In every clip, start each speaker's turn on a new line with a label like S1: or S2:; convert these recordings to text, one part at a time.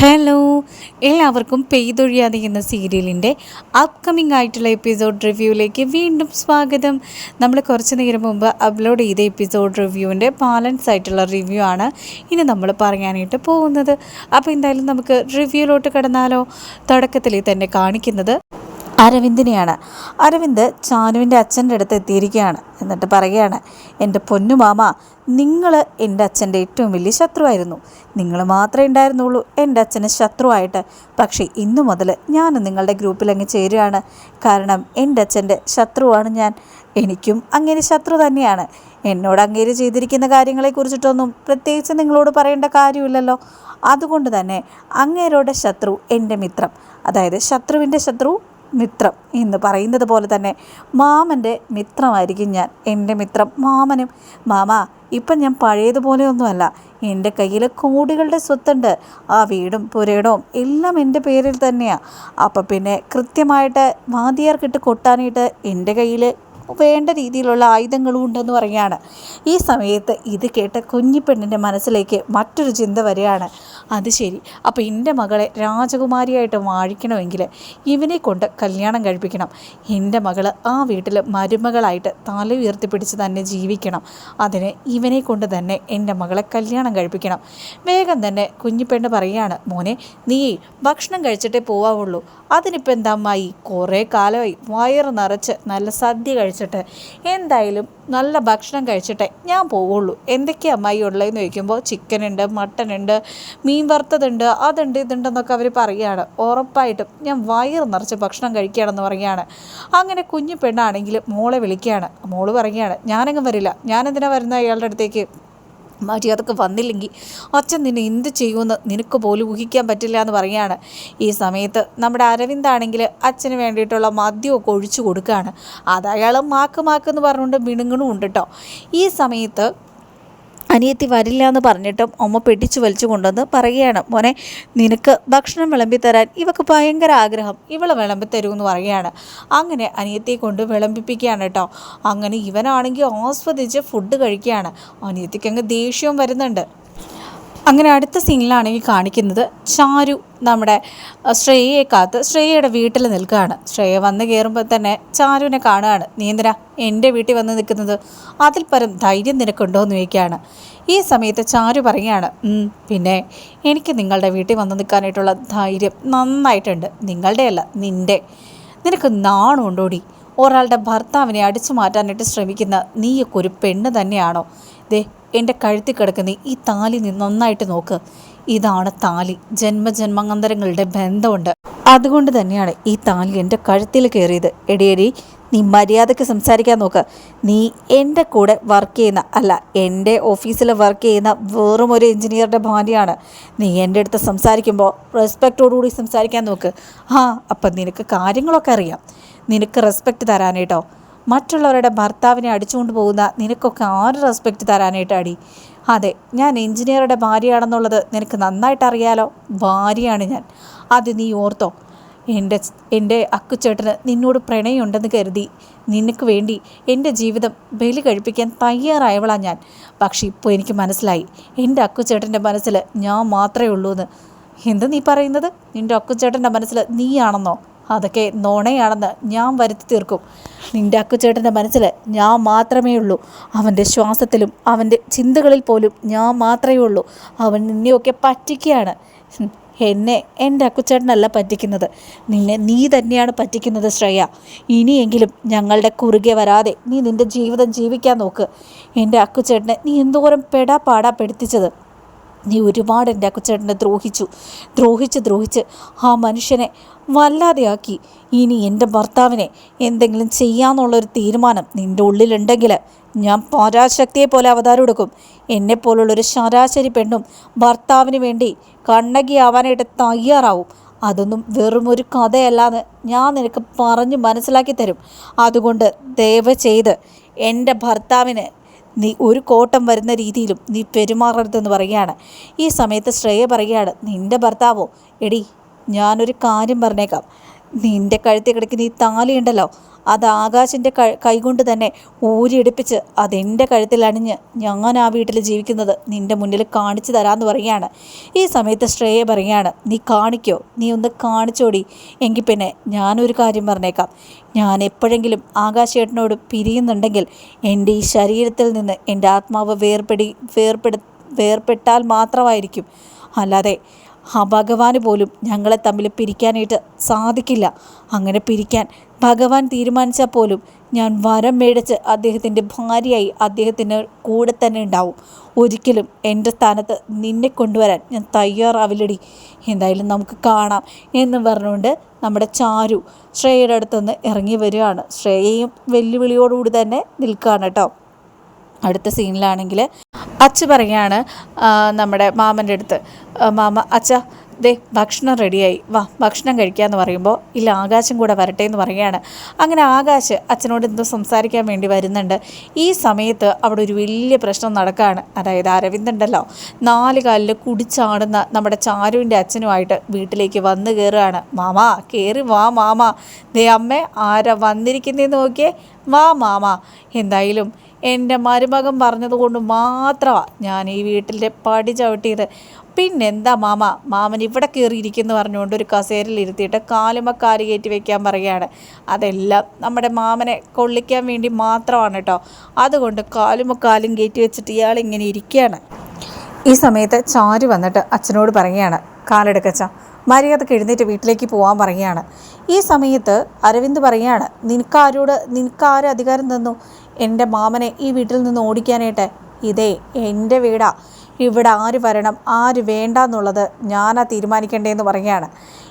S1: Hello എല്ലാവർക്കും പെയ്തൊഴിയാതെ എന്ന സീരിയലിന്റെ അപ്കമിംഗ് ആയിട്ടുള്ള എപ്പിസോഡ് റിവ്യൂവിലേക്ക് വീണ്ടും സ്വാഗതം. നമ്മൾ കുറച്ച് നേരം മുമ്പ് അപ്ലോഡ് ചെയ്ത എപ്പിസോഡ് റിവ്യൂവിന്റെ ബാലൻസ് ആയിട്ടുള്ള റിവ്യൂ ആണ് ഇനി നമ്മൾ പറയാനായിട്ട് പോകുന്നത്. അപ്പോൾ എന്തായാലും നമുക്ക് റിവ്യൂലോട്ട് കടന്നാലോ തുടക്കത്തിൽ തന്നെ കാണിക്കുന്നത്. അരവിന്ദിനെയാണ്. അരവിന്ദ് ചാനുവിന്റെ അച്ഛന്റെ അടുത്ത് എത്തിയിരിക്കുകയാണ്. എന്നിട്ട് പറയുകയാണ് എന്റെ പൊന്നു മാമ നിങ്ങൾ എന്റെ അച്ഛന്റെ ഏറ്റവും വലിയ ശത്രുവായിരുന്നു. നിങ്ങൾ മാത്രമേ ഉണ്ടായിരുന്നുള്ളൂ എന്റെ അച്ഛന് ശത്രുവായിട്ട്. പക്ഷേ ഇന്നു മുതൽ ഞാൻ നിങ്ങളുടെ ഗ്രൂപ്പിൽ അങ്ങ് ചേരുകയാണ്. കാരണം എന്റെ അച്ഛന്റെ ശത്രുവാണ് ഞാൻ. എനിക്കും അങ്ങനെ ശത്രു തന്നെയാണ്. എന്നോട് അങ്ങേര് ചെയ്തിരിക്കുന്ന കാര്യങ്ങളെക്കുറിച്ചിട്ടൊന്നും പ്രത്യേകിച്ച് നിങ്ങളോട് പറയേണ്ട കാര്യമില്ലല്ലോ. അതുകൊണ്ട് തന്നെ അങ്ങേരോടെ ശത്രു എന്റെ മിത്രം. അതായത് ശത്രുവിന്റെ ശത്രു മിത്രം എന്ന് പറയുന്നത് പോലെ തന്നെ മാമന്റെ മിത്രമായിരിക്കും ഞാൻ. എന്റെ മിത്രം മാമനും മാമ ഇപ്പം ഞാൻ പഴയതുപോലെ ഒന്നുമല്ല. എന്റെ കയ്യിൽ കോടികളുടെ സ്വത്തുണ്ട്. ആ വീടും പുരയിടവും എല്ലാം എന്റെ പേരിൽ തന്നെയാണ് അപ്പം പിന്നെ കൃത്യമായിട്ട് വാദിയാർക്കിട്ട് കൊട്ടാനായിട്ട് എന്റെ കയ്യിൽ വേണ്ട രീതിയിലുള്ള ആയുധങ്ങളും ഉണ്ടെന്ന് പറയുകയാണ്. ഈ സമയത്ത് ഇത് കേട്ട കുഞ്ഞിപ്പെണ്ണിന്റെ മനസ്സിലേക്ക് മറ്റൊരു ചിന്ത വരികയാണ്. അത് ശരി അപ്പോൾ എന്റെ മകളെ രാജകുമാരിയായിട്ട് വാഴിക്കണമെങ്കിൽ ഇവനെ കൊണ്ട് കല്യാണം കഴിപ്പിക്കണം. എന്റെ മകൾ ആ വീട്ടിൽ മരുമകളായിട്ട് തല ഉയർത്തിപ്പിടിച്ച് തന്നെ ജീവിക്കണം. അതിന് ഇവനെ കൊണ്ട് തന്നെ എന്റെ മകളെ കല്യാണം കഴിപ്പിക്കണം. വേഗം തന്നെ കുഞ്ഞിപ്പെണ്ണ് പറയുകയാണ് മോനെ നീ ഭക്ഷണം കഴിച്ചിട്ടേ പോവാവുള്ളൂ. അതിനിപ്പോൾ എന്താ കുറേ കാലമായി. വയറ് നിറച്ച് നല്ല സദ്യ കഴിച്ചിട്ട്. എന്തായാലും നല്ല ഭക്ഷണം കഴിച്ചിട്ടേ ഞാൻ പോവുള്ളൂ. എന്തൊക്കെയാണ് അമ്മായി ഉള്ളതെന്ന് ചോദിക്കുമ്പോൾ ചിക്കൻ ഉണ്ട് മട്ടൻ ഉണ്ട് മീൻ വറുത്തതുണ്ട് അതുണ്ട് ഇതുണ്ടെന്നൊക്കെ അവർ പറയുകയാണ് ഉറപ്പായിട്ടും ഞാൻ വയറ് നിറച്ച് ഭക്ഷണം കഴിക്കുകയാണെന്ന് പറയുകയാണ് അങ്ങനെ കുഞ്ഞു പെണ്ണാണെങ്കിൽ മോളെ വിളിക്കുകയാണ്. മോൾ പറയുകയാണ് ഞാനങ്ങ് വരില്ല. ഞാനെന്തിനാണ് വരുന്നത് അയാളുടെ അടുത്തേക്ക്? മര്യാദയ്ക്ക് വന്നില്ലെങ്കിൽ അച്ഛൻ നിന്നെ എന്ത് ചെയ്യുമെന്ന് നിനക്ക് പോലും ഊഹിക്കാൻ പറ്റില്ല എന്ന് പറയുകയാണ്. ഈ സമയത്ത് നമ്മുടെ അരവിന്ദാണെങ്കിൽ അച്ഛന് വേണ്ടിയിട്ടുള്ള മദ്യമൊക്കെ ഒഴിച്ചു കൊടുക്കുകയാണ്. അത് അയാൾ മാക്ക് എന്ന് പറഞ്ഞുകൊണ്ട് മിണുങ്ങണും ഉണ്ട് കേട്ടോ. ഈ സമയത്ത് അനിയത്തി വരില്ല എന്ന് പറഞ്ഞിട്ടും അമ്മ പെട്ടിച്ചു വലിച്ചു കൊണ്ടുവന്ന് പറയുകയാണ്. മോനെ നിനക്ക് ഭക്ഷണം വിളമ്പി തരാൻ ഇവക്ക് ഭയങ്കര ആഗ്രഹം. ഇവളെ വിളമ്പി തരൂ എന്ന് പറയുകയാണ്. അങ്ങനെ അനിയത്തിയെ കൊണ്ട് വിളമ്പിപ്പിക്കുകയാണ് കേട്ടോ. അങ്ങനെ ഇവനാണെങ്കിൽ ആസ്വദിച്ച് ഫുഡ് കഴിക്കുകയാണ്. അനിയത്തിക്ക് അങ്ങ് ദേഷ്യവും വരുന്നുണ്ട്. അങ്ങനെ അടുത്ത സീനിലാണെങ്കിൽ കാണിക്കുന്നത്. ചാരു നമ്മുടെ ശ്രേയയെ കാത്ത് ശ്രേയയുടെ വീട്ടിൽ നിൽക്കുകയാണ്. ശ്രേയ വന്ന് കയറുമ്പോൾ തന്നെ ചാരുവിനെ കാണുകയാണ്. നീ എന്റെ വീട്ടിൽ വന്ന് നിൽക്കുന്നത്? അതിൽ പരം ധൈര്യം നിനക്കുണ്ടോ? എന്ന് ചോദിക്കുകയാണ്. ഈ സമയത്ത് ചാരു പറയുകയാണ് പിന്നെ എനിക്ക് നിങ്ങളുടെ വീട്ടിൽ വന്ന് നിൽക്കാനായിട്ടുള്ള ധൈര്യം നന്നായിട്ടുണ്ട്. നിങ്ങളുടെ അല്ല നിന്റെ. നിനക്ക് നാണമുണ്ടോടി ഒരാളുടെ ഭർത്താവിനെ അടിച്ചു മാറ്റാനായിട്ട് ശ്രമിക്കുന്ന നീയൊക്കെ ഒരു പെണ്ണ് തന്നെയാണോ? ദേ എന്റെ കഴുത്തിൽ കിടക്കുന്ന ഈ താലി നീ നന്നായിട്ട് നോക്ക്. ഇതാണ് താലി. ജന്മജന്മാന്തരങ്ങളുടെ ബന്ധമുണ്ട്. അതുകൊണ്ട് തന്നെയാണ് ഈ താലി എന്റെ കഴുത്തിൽ കയറിയത്. എടിയടി നീ മര്യാദയ്ക്ക് സംസാരിക്കാൻ നോക്ക്. നീ എന്റെ കൂടെ വർക്ക് ചെയ്യുന്ന അല്ല എന്റെ ഓഫീസിൽ വർക്ക് ചെയ്യുന്ന വെറും ഒരു എഞ്ചിനീയറുടെ ഭാര്യയാണ്. നീ എന്റെ അടുത്ത് സംസാരിക്കുമ്പോൾ റെസ്പെക്റ്റോടുകൂടി സംസാരിക്കാൻ നോക്ക്. ആ അപ്പം നിനക്ക് കാര്യങ്ങളൊക്കെ അറിയാം. നിനക്ക് റെസ്പെക്റ്റ് തരാനേട്ടോ മറ്റുള്ളവരുടെ ഭർത്താവിനെ അടിച്ചുകൊണ്ട് പോകുന്ന നിനക്കൊക്കെ ആര് റെസ്പെക്റ്റ് തരാനായിട്ട് അടി? അതെ ഞാൻ എഞ്ചിനീയറുടെ ഭാര്യയാണെന്നുള്ളത് നിനക്ക് നന്നായിട്ട് അറിയാലോ? ഭാര്യയാണ് ഞാൻ. അത് നീ ഓർത്തോ. എന്റെ എന്റെ അക്കുച്ചേട്ടന് നിന്നോട് പ്രണയമുണ്ടെന്ന് കരുതി നിനക്ക് വേണ്ടി എന്റെ ജീവിതം ബലി കഴിപ്പിക്കാൻ തയ്യാറായവളാണ് ഞാൻ. പക്ഷേ ഇപ്പോൾ എനിക്ക് മനസ്സിലായി. എന്റെ അക്കുച്ചേട്ടന്റെ മനസ്സിൽ ഞാൻ മാത്രമേ ഉള്ളൂ എന്ന് എന്ത് നീ പറയുന്നത്? നിന്റെ അക്കുച്ചേട്ടന്റെ മനസ്സിൽ നീയാണെന്നോ? അതൊക്കെ നോണയാണെന്ന് ഞാൻ വരുത്തി തീർക്കും. നിന്റെ അക്കുചേട്ടന്റെ മനസ്സിൽ ഞാൻ മാത്രമേ ഉള്ളൂ. അവന്റെ ശ്വാസത്തിലും അവന്റെ ചിന്തകളിൽ പോലും ഞാൻ മാത്രമേ ഉള്ളൂ. അവൻ നിന്നെയൊക്കെ പറ്റിക്കുകയാണ്. എന്നെ എന്റെ അക്കുച്ചേട്ടനല്ല പറ്റിക്കുന്നത്. നിന്നെ നീ തന്നെയാണ് പറ്റിക്കുന്നത് ശ്രേയ. ഇനിയെങ്കിലും ഞങ്ങളുടെ കുറുകെ വരാതെ നീ നിന്റെ ജീവിതം ജീവിക്കാൻ നോക്ക്. എന്റെ അക്കുച്ചേട്ടനെ നീ എന്തോരം പെടാ പാടാ പെടുത്തിച്ചത്. നീ ഒരുപാട് എന്റെ അക്കുച്ചേട്ടനെ ദ്രോഹിച്ചു. ദ്രോഹിച്ച് ദ്രോഹിച്ച് ആ മനുഷ്യനെ വല്ലാതെയാക്കി. ഇനി എന്റെ ഭർത്താവിനെ എന്തെങ്കിലും ചെയ്യാമെന്നുള്ളൊരു തീരുമാനം നിന്റെ ഉള്ളിലുണ്ടെങ്കിൽ ഞാൻ പരാശക്തിയെ പോലെ അവതാരം എടുക്കും. എന്നെപ്പോലുള്ളൊരു ശരാശരി പെണ്ണും ഭർത്താവിന് വേണ്ടി കണ്ണകിയാവാനായിട്ട് തയ്യാറാവും. അതൊന്നും വെറും ഒരു കഥയല്ലാന്ന് ഞാൻ നിനക്ക് പറഞ്ഞ് മനസ്സിലാക്കി തരും. അതുകൊണ്ട് ദയവ് ചെയ്ത് എന്റെ ഭർത്താവിന് നീ ഒരു കോട്ടം വരുന്ന രീതിയിലും നീ പെരുമാറരുതെന്ന് പറയുകയാണ്. ഈ സമയത്ത് ശ്രേയ പറയുകയാണ് നിന്റെ ഭർത്താവോ? എടി ഞാനൊരു കാര്യം പറഞ്ഞേക്കാം. നിന്റെ കഴുത്തിൽ കിടക്കുന്ന ഈ താലി ഉണ്ടല്ലോ അത് ആകാശിന്റെ കൈകൊണ്ട് തന്നെ ഊരിയെടുപ്പിച്ച് അതെന്റെ കഴുത്തിൽ അണിഞ്ഞ് ഞാൻ ആ വീട്ടിൽ ജീവിക്കുന്നത് നിന്റെ മുന്നിൽ കാണിച്ചു തരാമെന്ന് പറയുകയാണ്. ഈ സമയത്ത് ശ്രേയ പറയുകയാണ് നീ കാണിക്കോ? നീ ഒന്ന് കാണിച്ചോടി. എങ്കിൽ പിന്നെ ഞാനൊരു കാര്യം പറഞ്ഞേക്കാം. ഞാൻ എപ്പോഴെങ്കിലും ആകാശേട്ടനോട് പിരിയുന്നുണ്ടെങ്കിൽ എന്റെ ഈ ശരീരത്തിൽ നിന്ന് എന്റെ ആത്മാവ് വേർപെടി വേർപെടു വേർപെട്ടാൽ മാത്രമായിരിക്കും. അല്ലാതെ ആ ഭഗവാന് പോലും ഞങ്ങളെ തമ്മിൽ പിരിക്കാനായിട്ട് സാധിക്കില്ല. അങ്ങനെ പിരിക്കാൻ ഭഗവാൻ തീരുമാനിച്ചാൽ പോലും ഞാൻ വരം മേടിച്ച് അദ്ദേഹത്തിന്റെ ഭാര്യയായി അദ്ദേഹത്തിന് കൂടെ തന്നെ ഉണ്ടാവും. ഒരിക്കലും എന്റെ സ്ഥാനത്ത് നിന്നെ കൊണ്ടുവരാൻ ഞാൻ തയ്യാറാവില്ലടി. എന്തായാലും നമുക്ക് കാണാം എന്ന് പറഞ്ഞുകൊണ്ട് നമ്മുടെ ചാരു ശ്രേയയുടെ അടുത്തുനിന്ന് ഇറങ്ങി വരികയാണ്. ശ്രേയയും വെല്ലുവിളിയോടുകൂടി തന്നെ നിൽക്കുകയാണ് കേട്ടോ. അടുത്ത സീനിലാണെങ്കിൽ അച്ഛ പറയാണ് നമ്മുടെ മാമന്റെ അടുത്ത്. മാമ അച്ഛ ദേ ഭക്ഷണം റെഡിയായി. വാ ഭക്ഷണം കഴിക്കാമെന്ന് പറയുമ്പോൾ ഇല്ല ആകാശം കൂടെ വരട്ടെ എന്ന് പറയുകയാണ്. അങ്ങനെ ആകാശ് അച്ഛനോട് എന്തോ സംസാരിക്കാൻ വേണ്ടി വരുന്നുണ്ട്. ഈ സമയത്ത് അവിടെ ഒരു വലിയ പ്രശ്നം നടക്കുകയാണ് അതായത് അരവിന്ദുണ്ടല്ലോ നാല് കാലിൽ കുടിച്ചാടുന്ന നമ്മുടെ ചാരുവിന്റെ അച്ഛനുമായിട്ട് വീട്ടിലേക്ക് വന്ന് കയറുകയാണ് മാമ കയറി വാ മാമ. ദേ അമ്മ ആരാ വന്നിരിക്കുന്നതെന്ന് നോക്കിയേ. വാ മാമ. എന്തായാലും എന്റെ മരുമകൻ പറഞ്ഞതുകൊണ്ട് മാത്രമാണ് ഞാൻ ഈ വീട്ടിലെ പടി ചവിട്ടിയത്. പിന്നെന്താ മാമ? മാമൻ ഇവിടെ കയറിയിരിക്കുന്നു പറഞ്ഞുകൊണ്ട് ഒരു കസേരയിൽ ഇരുത്തിയിട്ട് കാലുമക്കാൽ കയറ്റി വെക്കാൻ പറയുകയാണ്. അതെല്ലാം നമ്മുടെ മാമനെ കൊള്ളിക്കാൻ വേണ്ടി മാത്രമാണ് കേട്ടോ അതുകൊണ്ട് കാലുമക്കാലും കയറ്റി വെച്ചിട്ട് ഇയാൾ ഇങ്ങനെ ഇരിക്കുകയാണ്. ഈ സമയത്ത് ചാരു വന്നിട്ട് അച്ഛനോട് പറയുകയാണ്. കാലെടുക്കച്ച മര്യാദയ്ക്ക് എഴുന്നേറ്റ് വീട്ടിലേക്ക് പോകാൻ പറയുകയാണ്. ഈ സമയത്ത് അരവിന്ദ് പറയുകയാണ് നിനക്കാരോട് നിനക്കാരും അധികാരം തന്നു. എന്റെ മാമനെ ഈ വീട്ടിൽ നിന്ന് ഓടിക്കാനായിട്ട്. ഇതേ എന്റെ വീടാ. ഇവിടെ ആര് വരണം ആര് വേണ്ട എന്നുള്ളത് ഞാനാ തീരുമാനിക്കേണ്ടതെന്ന് പറയുകയാണ്.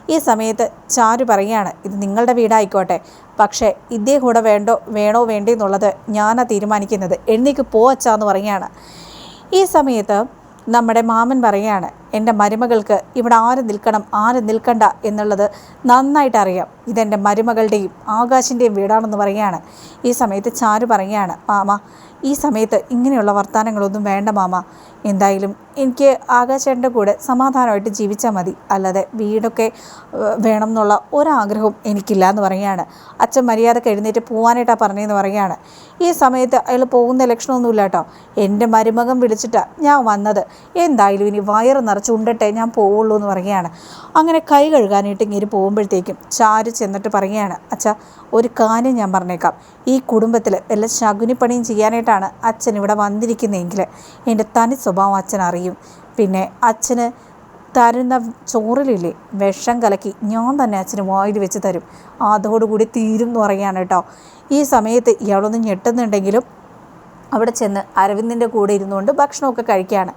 S1: ഈ സമയത്ത് ചാരു പറയുകയാണ് ഇത് നിങ്ങളുടെ വീടായിക്കോട്ടെ പക്ഷേ ഇതേ കൂടെ വേണ്ടോ വേണോ വേണ്ടേ എന്നുള്ളത് ഞാനാ തീരുമാനിക്കുന്നത് എണ്ണിക്ക് പോവച്ചാ എന്ന് പറയുകയാണ്. ഈ സമയത്ത് നമ്മുടെ മാമൻ പറയുകയാണ് എന്റെ മരുമകൾക്ക് ഇവിടെ ആര് നിൽക്കണം ആര് നിൽക്കണ്ട എന്നുള്ളത് നന്നായിട്ട് അറിയാം ഇതെന്റെ മരുമകളുടെയും ആകാശിന്റെയും വീടാണെന്ന് പറയുകയാണ്. ഈ സമയത്ത് ചാരു പറയുകയാണ് മാമ ഈ സമയത്ത് ഇങ്ങനെയുള്ള വർത്തമാനങ്ങളൊന്നും വേണ്ട മാമ. എന്തായാലും എനിക്ക് ആകാശേട്ടന്റെ കൂടെ സമാധാനമായിട്ട് ജീവിച്ചാൽ മതി. അല്ലാതെ വീടൊക്കെ വേണം എന്നുള്ള ഒരാഗ്രഹവും എനിക്കില്ല എന്ന് പറയുകയാണ്. അച്ഛൻ മര്യാദയ്ക്ക് എഴുന്നേറ്റ് പോകാനായിട്ടാണ് പറഞ്ഞതെന്ന് പറയുകയാണ്. ഈ സമയത്ത് അയാൾ പോകുന്ന ലക്ഷണമൊന്നുമില്ല കേട്ടോ. എന്റെ മരുമകൻ വിളിച്ചിട്ടാണ് ഞാൻ വന്നത്. എന്തായാലും ഇനി വയറ് നിറച്ച് ഉണ്ടട്ടെ ഞാൻ പോവുള്ളൂ എന്ന് പറയുകയാണ്. അങ്ങനെ കൈ കഴുകാനായിട്ട് ഇങ്ങനെ പോകുമ്പോഴത്തേക്കും ചാരു ചെന്നിട്ട് പറയുകയാണ് അച്ഛാ ഒരു കാര്യം ഞാൻ പറഞ്ഞേക്കാം. ഈ കുടുംബത്തിൽ വല്ല ശകുനിപ്പണിയും ചെയ്യാനായിട്ടാണ് അച്ഛൻ ഇവിടെ വന്നിരിക്കുന്നതെങ്കിൽ എന്റെ തനി സ്വഭാവം അച്ഛൻ അറിയും. പിന്നെ അച്ഛന് തരുന്ന ചോറിലില്ലേ വിഷം കലക്കി ഞാൻ തന്നെ അച്ഛന് വായിൽ വെച്ച് തരും. അതോടുകൂടി തീരും എന്ന് പറയുകയാണ് കേട്ടോ. ഈ സമയത്ത് ഇയാളൊന്ന് ഞെട്ടുന്നുണ്ടെങ്കിലും അവിടെ ചെന്ന് അരവിന്ദിന്റെ കൂടെ ഇരുന്നുകൊണ്ട് ഭക്ഷണമൊക്കെ കഴിക്കുകയാണ്.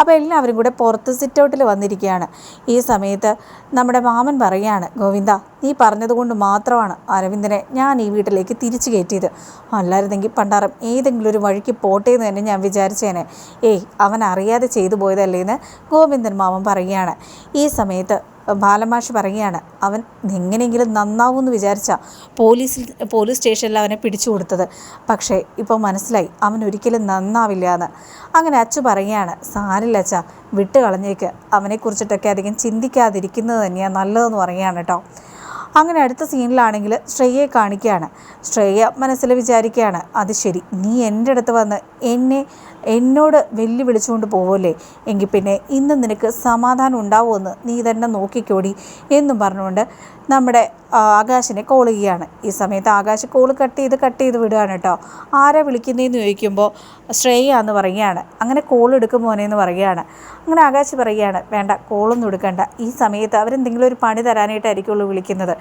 S1: അപ്പോൾ എല്ലാവരും കൂടെ പുറത്ത് സിറ്റൗട്ടിൽ വന്നിരിക്കുകയാണ്. ഈ സമയത്ത് നമ്മുടെ മാമൻ പറയുകയാണ് ഗോവിന്ദ നീ പറഞ്ഞതുകൊണ്ട് മാത്രമാണ് അരവിന്ദനെ ഞാൻ ഈ വീട്ടിലേക്ക് തിരിച്ചു കയറ്റിയത്. അല്ലായിരുന്നെങ്കിൽ പണ്ടാറം ഏതെങ്കിലും ഒരു വഴിക്ക് പോട്ടെ എന്ന് തന്നെ ഞാൻ വിചാരിച്ചേനെ. ഏയ് അവൻ അറിയാതെ ചെയ്തു പോയതല്ലേ എന്ന് ഗോവിന്ദൻ മാമൻ പറയുകയാണ്. ഈ സമയത്ത് ബാലമാഷ് പറയുകയാണ് അവൻ എങ്ങനെയെങ്കിലും നന്നാവുമെന്ന് വിചാരിച്ച പോലീസിൽ പോലീസ് സ്റ്റേഷനിൽ അവനെ പിടിച്ചു കൊടുത്തത്. പക്ഷേ ഇപ്പോൾ മനസ്സിലായി അവൻ ഒരിക്കലും നന്നാവില്ല എന്ന് അങ്ങനെ അച്ചു പറയുകയാണ് സാരില്ല അച്ഛ വിട്ട് കളഞ്ഞേക്ക്. അവനെക്കുറിച്ചിട്ടൊക്കെ അധികം ചിന്തിക്കാതിരിക്കുന്നത് തന്നെയാണ് നല്ലതെന്ന് പറയുകയാണ് കേട്ടോ അങ്ങനെ അടുത്ത സീനിലാണെങ്കിൽ ശ്രേയയെ കാണിക്കുകയാണ്. ശ്രേയ മനസ്സിൽ വിചാരിക്കുകയാണ് അത് ശരി നീ എന്റെ അടുത്ത് വന്ന് എന്നെ എന്നോട് വെല്ലുവിളിച്ചുകൊണ്ട് പോവല്ലേ? എങ്കിൽ പിന്നെ ഇന്ന് നിനക്ക് സമാധാനം ഉണ്ടാവുമെന്ന് നീ തന്നെ നോക്കിക്കോടി എന്നും പറഞ്ഞുകൊണ്ട് നമ്മുടെ ആകാശിനെ കോൾ ചെയ്യുകയാണ്. ഈ സമയത്ത് ആകാശ് കോൾ കട്ട് ചെയ്ത് കട്ട് ചെയ്ത് വിടുകയാണ് കേട്ടോ. ആരാ വിളിക്കുന്നതെന്ന് ചോദിക്കുമ്പോൾ ശ്രേയ എന്ന് പറയുകയാണ്. അങ്ങനെ കോൾ എടുക്കും മോനെന്ന് പറയുകയാണ്. അങ്ങനെ ആകാശ് പറയുകയാണ് വേണ്ട കോളൊന്നും എടുക്കണ്ട. ഈ സമയത്ത് അവരെന്തെങ്കിലും ഒരു പണി തരാനായിട്ടായിരിക്കുള്ളൂ വിളിക്കുന്നത്.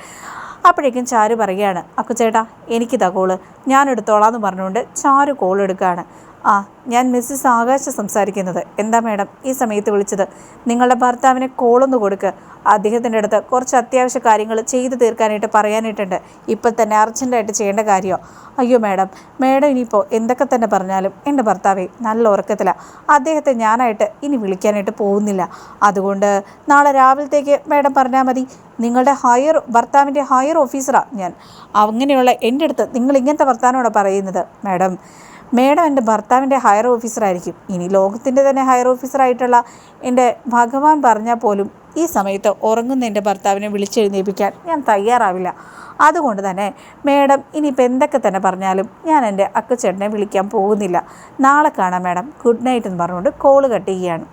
S1: അപ്പോഴേക്കും ചാരു പറയുകയാണ് അക്കുച്ചേട്ടാ എനിക്കിതാ കോൾ ഞാൻ എടുത്തോളാം എന്ന് പറഞ്ഞുകൊണ്ട് ചാരു കോൾ എടുക്കുകയാണ്. ആ ഞാൻ മിസ്സിസ് ആകാശ സംസാരിക്കുന്നത്. എന്താ മേഡം ഈ സമയത്ത് വിളിച്ചത്? നിങ്ങളുടെ ഭർത്താവിനെ കോളൊന്ന് കൊടുക്ക്. അദ്ദേഹത്തിന്റെ അടുത്ത് കുറച്ച് അത്യാവശ്യ കാര്യങ്ങൾ ചെയ്തു തീർക്കാനായിട്ട് പറയാനായിട്ടുണ്ട്. ഇപ്പം തന്നെ അർജന്റായിട്ട് ചെയ്യേണ്ട കാര്യമോ? അയ്യോ മാഡം മാഡം ഇനിയിപ്പോൾ എന്തൊക്കെ തന്നെ പറഞ്ഞാലും എന്റെ ഭർത്താവേ നല്ല ഉറക്കത്തിലാണ് അദ്ദേഹത്തെ ഞാനായിട്ട് ഇനി വിളിക്കാനായിട്ട് പോകുന്നില്ല. അതുകൊണ്ട് നാളെ രാവിലത്തേക്ക് മാഡം പറഞ്ഞാൽ മതി. നിങ്ങളുടെ ഹയർ ഭർത്താവിന്റെ ഹയർ ഓഫീസറാണ് ഞാൻ. അങ്ങനെയുള്ള എന്റെ അടുത്ത് നിങ്ങൾ ഇങ്ങനത്തെ വർത്താനോടെ പറയുന്നത്? മാഡം മേഡം എന്റെ ഭർത്താവിന്റെ ഹയർ ഓഫീസറായിരിക്കും. ഇനി ലോകത്തിന്റെ തന്നെ ഹയർ ഓഫീസറായിട്ടുള്ള എന്റെ ഭഗവാൻ പറഞ്ഞാൽ പോലും ഈ സമയത്ത് ഉറങ്ങുന്ന എന്റെ ഭർത്താവിനെ വിളിച്ചെഴുന്നേൽപ്പിക്കാൻ ഞാൻ തയ്യാറാവില്ല. അതുകൊണ്ട് തന്നെ മേഡം ഇനിയിപ്പോൾ എന്തൊക്കെ തന്നെ പറഞ്ഞാലും ഞാൻ എന്റെ അക്കച്ചേട്ടനെ വിളിക്കാൻ പോകുന്നില്ല. നാളെ കാണാം മേഡം. ഗുഡ് നൈറ്റ് എന്ന് പറഞ്ഞുകൊണ്ട് കോൾ കട്ട് ചെയ്യുകയാണ്.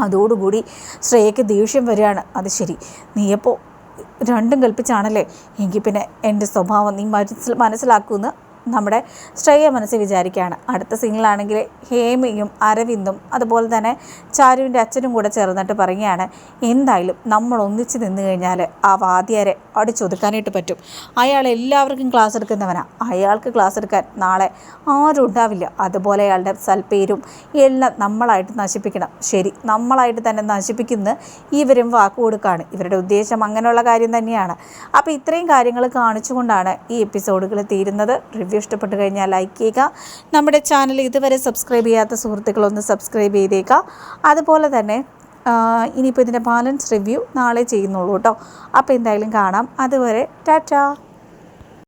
S1: അതോടുകൂടി ശ്രേയയ്ക്ക് ദേഷ്യം വരികയാണ്. അത് ശരി. നീയപ്പോൾ രണ്ടും കൽപ്പിച്ചാണല്ലേ? എങ്കിൽ പിന്നെ എന്റെ സ്വഭാവം നീ മനസ്സിൽ മനസ്സിലാക്കുമെന്ന് നമ്മുടെ ശ്രേയ മനസ്സിൽ വിചാരിക്കുകയാണ്. അടുത്ത സിംഗിളാണെങ്കിൽ ഹേമയും അരവിന്ദും അതുപോലെ തന്നെ ചാരുവിന്റെ അച്ഛനും കൂടെ ചേർന്നിട്ട് പറയുകയാണ് എന്തായാലും നമ്മൾ ഒന്നിച്ച് നിന്ന് കഴിഞ്ഞാൽ ആ വാദ്യാരെ അടിച്ചൊതുക്കാനായിട്ട് പറ്റും. അയാൾ എല്ലാവർക്കും ക്ലാസ് എടുക്കുന്നവനാണ് അയാൾക്ക് ക്ലാസ് എടുക്കാൻ നാളെ ആരും ഉണ്ടാവില്ല. അതുപോലെ അയാളുടെ സൽപ്പേരും എല്ലാം നമ്മളായിട്ട് നശിപ്പിക്കണം. ശരി നമ്മളായിട്ട് തന്നെ നശിപ്പിക്കുന്ന ഇവരും വാക്ക് കൊടുക്കുകയാണ് ഇവരുടെ ഉദ്ദേശം അങ്ങനെയുള്ള കാര്യം തന്നെയാണ്. അപ്പോൾ ഇത്രയും കാര്യങ്ങൾ കാണിച്ചുകൊണ്ടാണ് ഈ എപ്പിസോഡുകൾ തീരുന്നത്. റിവ്യൂ ഇഷ്ടപ്പെട്ട് കഴിഞ്ഞാൽ ലൈക്ക് ചെയ്യുക. നമ്മുടെ ചാനൽ ഇതുവരെ സബ്സ്ക്രൈബ് ചെയ്യാത്ത സുഹൃത്തുക്കളൊന്ന് സബ്സ്ക്രൈബ് ചെയ്തേക്കുക. അതുപോലെ തന്നെ ഇനിയിപ്പോൾ ഇതിന്റെ ബാലൻസ് റിവ്യൂ നാളെ ചെയ്യുന്നുള്ളൂ കേട്ടോ. അപ്പോൾ എന്തായാലും കാണാം. അതുവരെ ടാറ്റാ!